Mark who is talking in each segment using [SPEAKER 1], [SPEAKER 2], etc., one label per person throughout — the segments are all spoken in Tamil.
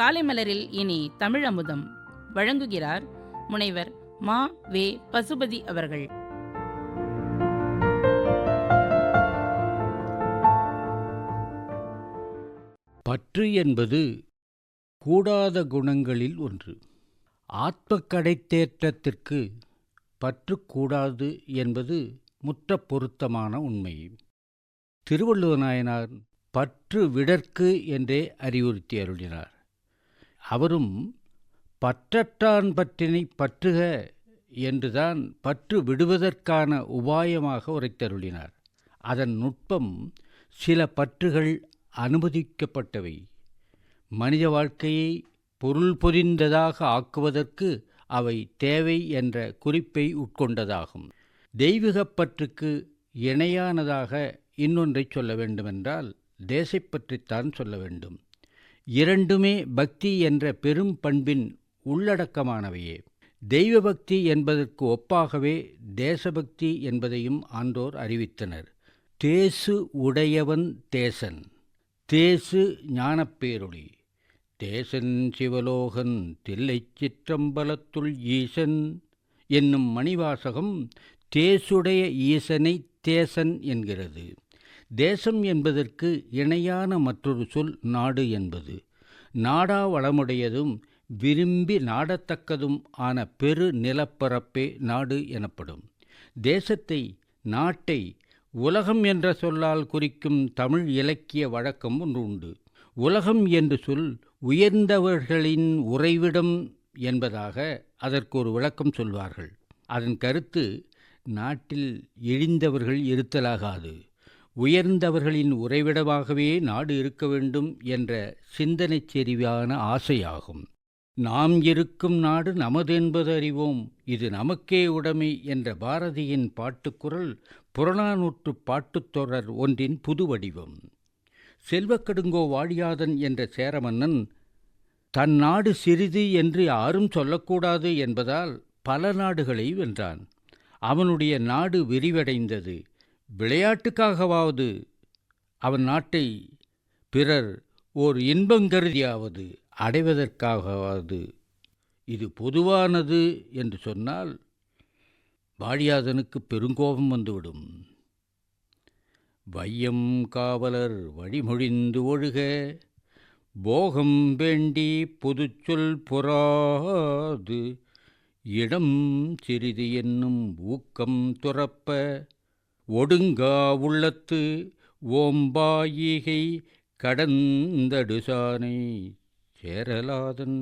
[SPEAKER 1] காலை மலரில் இனி தமிழ் அமுதம் வழங்குகிறார் முனைவர் மா. வே. பசுபதி அவர்கள்.
[SPEAKER 2] பற்று என்பது கூடாத குணங்களில் ஒன்று. ஆத்மக்கடைத்தேற்றத்திற்கு பற்று கூடாது என்பது முற்ற பொருத்தமான உண்மை. திருவள்ளுவர் நாயனார் பற்று விடற்கு என்றே அறிவுறுத்தி அருளினார். அவரும் பற்றற்றான் பற்றினை பற்றுக என்றுதான் பற்று விடுவதற்கான உபாயமாக உரைத்தருளினார். அதன் நுட்பம் சில பற்றுகள் அனுமதிக்கப்பட்டவை. மனித வாழ்க்கையை பொருள் பொதிந்ததாக ஆக்குவதற்கு அவை தேவை என்ற குறிப்பை உட்கொண்டதாகும். தெய்வீகப் பற்றுக்கு இணையானதாக இன்னொன்றை சொல்ல வேண்டுமென்றால் தேசைப்பற்றித்தான் சொல்ல வேண்டும். இரண்டுமே பக்தி என்ற பெரும் பண்பின் உள்ளடக்கமானவையே. தெய்வ பக்தி என்பதற்கு ஒப்பாகவே தேசபக்தி என்பதையும் ஆண்டோர் அறிவித்தனர். தேசு உடையவன் தேசன் தேசு ஞானப்பேரொளி தேசன் சிவலோகன் தில்லைச் சிற்றம்பலத்துள் ஈசன் என்னும் மணிவாசகம் தேசுடைய ஈசனை தேசன் என்கிறது. தேசம் என்பதற்கு இணையான மற்றொரு சொல் நாடு என்பது. நாடா வளமுடையதும் விரும்பி நாடத்தக்கதும் ஆன பெரு நிலப்பரப்பே நாடு எனப்படும். தேசத்தை நாட்டை உலகம் என்ற சொல்லால் குறிக்கும் தமிழ் இலக்கிய வழக்கம் ஒன்று உண்டு. உலகம் என்று சொல் உயர்ந்தவர்களின் உறைவிடம் என்பதாக அதற்கு ஒரு விளக்கம் சொல்வார்கள். அதன் கருத்து நாட்டில் இழிந்தவர்கள் இருத்தலாகாது. உயர்ந்தவர்களின் உறைவிடமாகவே நாடு இருக்க வேண்டும் என்ற சிந்தனைச் செறிவான ஆசையாகும். நாம் இருக்கும் நாடு நமதென்பது அறிவோம் இது நமக்கே உடைமை என்ற பாரதியின் பாட்டுக்குரல் புறநானூற்று பாட்டுத்தொடர் ஒன்றின் புது வடிவம் செல்வக்கடுங்கோ வாழியாதன் என்ற சேரமன்னன் தன் நாடு சிறிது என்று யாரும் சொல்லக்கூடாது என்பதால் பல நாடுகளை வென்றான். அவனுடைய நாடு விரிவடைந்தது. விளையாட்டுக்காகவாவது அவன் நாட்டை பிறர் ஓர் இன்பங்கருதியாவது அடைவதற்காகவாவது இது பொதுவானது என்று சொன்னால் வாழியாதனுக்கு பெருங்கோபம் வந்துவிடும். வையம் காவலர் வழிமொழிந்து ஒழுக போகம் வேண்டி பொதுச்சொல் பொறாது இடம் சிறிது என்னும் ஊக்கம் துறப்ப ஒடுங்கா உள்ளத்து ஓம்பாயிகை கடந்தடுசானை சேரலாதன்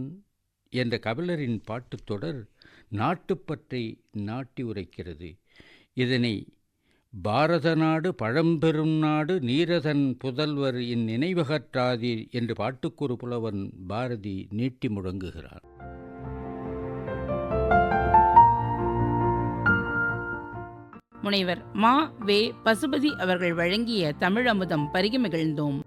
[SPEAKER 2] என்ற கபிலரின் பாட்டுத் தொடர் நாட்டுப்பற்றை நாட்டி உரைக்கிறது. இதனை பாரத நாடு பழம்பெரும் நாடு நீரதன் புதல்வர் இந்நினைவகற்றாதீர் என்று பாட்டுக்குறு புலவன் பாரதி நீட்டி முழங்குகிறார்
[SPEAKER 1] முனைவர் மா வே பசுபதி அவர்கள் வழங்கிய தமிழ் அமுதம் பருகி மகிழ்ந்தோம்